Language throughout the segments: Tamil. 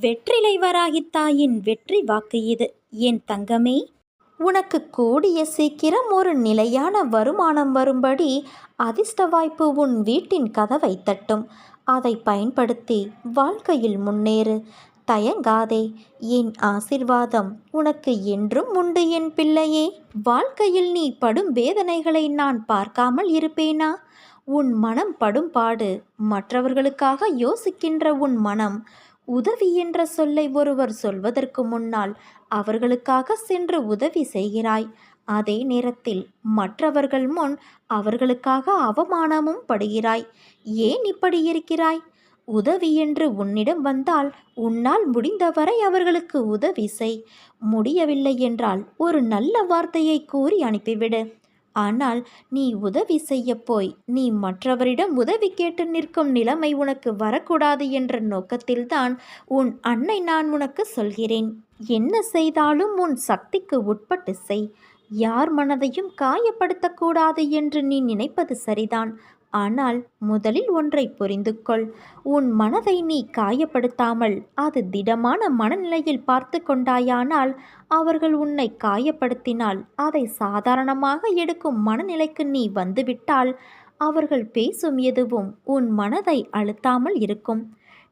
வெற்றிலை வராகித் தாயின் வெற்றி வாக்கு இது. என் தங்கமே? உனக்கு கூடிய சீக்கிரம் ஒரு நிலையான வருமானம் வரும்படி அதிர்ஷ்ட வாய்ப்பு உன் வீட்டின் கதவை தட்டும். அதை பயன்படுத்தி வாழ்க்கையில் முன்னேறு. தயங்காதே. என் ஆசிர்வாதம் உனக்கு என்றும் உண்டு என் பிள்ளையே. வாழ்க்கையில் நீ படும் வேதனைகளை நான் பார்க்காமல் இருப்பேனா? உன் மனம் படும் பாடு மற்றவர்களுக்காக யோசிக்கின்ற உன் மனம் உதவி என்ற சொல்லை ஒருவர் சொல்வதற்கு முன்னால் அவர்களுக்காக சென்று உதவி செய்கிறாய். அதே நேரத்தில் மற்றவர்கள் முன் அவர்களுக்காக அவமானமும் படுகிறாய். ஏன் இப்படி இருக்கிறாய்? உதவி என்று உன்னிடம் வந்தால் உன்னால் முடிந்தவரை அவர்களுக்கு உதவி செய். முடியவில்லை என்றால் ஒரு நல்ல வார்த்தையை கூறி அனுப்பிவிடு. ஆனால் நீ உதவி செய்யப்போய் நீ மற்றவரிடம் உதவி கேட்டு நிற்கும் நிலைமை உனக்கு வரக்கூடாது என்ற நோக்கத்தில்தான் உன் அன்னை நான் உனக்கு சொல்கிறேன். என்ன செய்தாலும் உன் சக்திக்கு உட்பட்டு செய். யார் மனதையும் காயப்படுத்தக்கூடாது என்று நீ நினைப்பது சரிதான். ஆனால் முதலில் ஒன்றை புரிந்து கொள் உன் மனதை நீ காயப்படுத்தாமல் அது திடமான மனநிலையில் பார்த்து கொண்டாயானால் அவர்கள் உன்னை காயப்படுத்தினால் அதை சாதாரணமாக எடுக்கும் மனநிலைக்கு நீ வந்துவிட்டால் அவர்கள் பேசும் எதுவும் உன் மனதை அழுத்தாமல் இருக்கும்.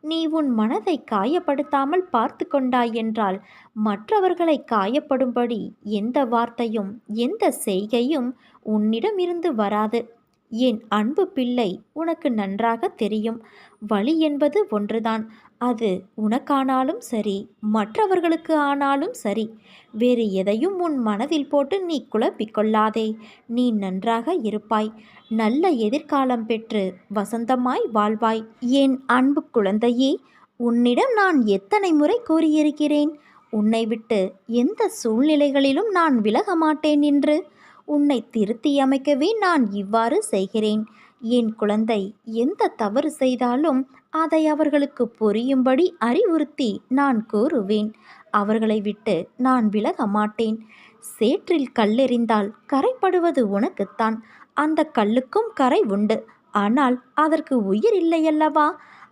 நீ உன் மனதை காயப்படுத்தாமல் பார்த்து கொண்டாய் என்றால் மற்றவர்களை காயப்படும்படி எந்த வார்த்தையும் எந்த செய்கையும் உன்னிடமிருந்து வராது. என் அன்பு பிள்ளை உனக்கு நன்றாக தெரியும். வழி என்பது ஒன்றுதான். அது உனக்கானாலும் சரி மற்றவர்களுக்கு ஆனாலும் சரி. வேறு எதையும் உன் மனதில் போட்டு நீ குழப்பிக்கொள்ளாதே. நீ நன்றாக இருப்பாய். நல்ல எதிர்காலம் பெற்று வசந்தமாய் வாழ்வாய். என் அன்பு குழந்தையே உன்னிடம் நான் எத்தனை முறை கூறியிருக்கிறேன்? உன்னை விட்டு எந்த சூழ்நிலைகளிலும் நான் விலக மாட்டேன் என்று உன்னை திருத்தியமைக்கவே நான் இவ்வாறு செய்கிறேன். என் குழந்தை எந்த தவறு செய்தாலும் அதை அவர்களுக்கு புரியும்படி அறிவுறுத்தி நான் கூறுவேன். அவர்களை விட்டு நான் விலக மாட்டேன். சேற்றில் கல்லெறிந்தால் கரைப்படுவது உனக்குத்தான். அந்த கல்லுக்கும் கரை உண்டு. ஆனால் அதற்கு உயிர் இல்லையல்லவா?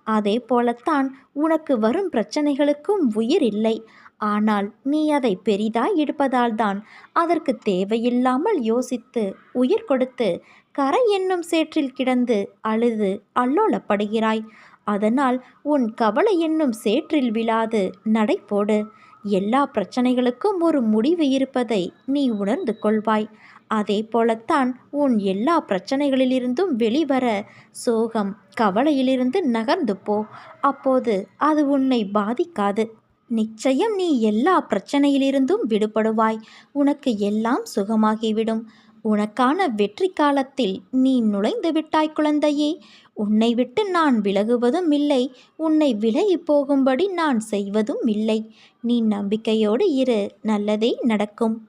அதே போலத்தான் உனக்கு வரும் பிரச்சனைகளுக்கும் உயிர் இல்லை. ஆனால் நீ அதை பெரிதாய் எடுப்பதால் தான் அதற்கு தேவையில்லாமல் யோசித்து உயிர் கொடுத்து கரை என்னும் சேற்றில் கிடந்து அழுது அல்லோலப்படுகிறாய். அதனால் உன் கவலை என்னும் சேற்றில் விழாது நடை போடு. எல்லா பிரச்சனைகளுக்கும் ஒரு முடிவு இருப்பதை நீ உணர்ந்து கொள்வாய். அதே போலத்தான் உன் எல்லா பிரச்சனைகளிலிருந்தும் வெளிவர சோகம் கவலையிலிருந்து நகர்ந்து போ. அப்போது அது உன்னை பாதிக்காது. நிச்சயம் நீ எல்லா பிரச்சனையிலிருந்தும் விடுபடுவாய். உனக்கு எல்லாம் சுகமாகிவிடும். உனக்கான வெற்றி காலத்தில் நீ நுழைந்து விட்டாய் குழந்தையே. உன்னை விட்டு நான் விலகுவதும் இல்லை. உன்னை விலகி போகும்படி நான் செய்வதும் இல்லை. நீ நம்பிக்கையோடு இரு. நல்லதே நடக்கும்.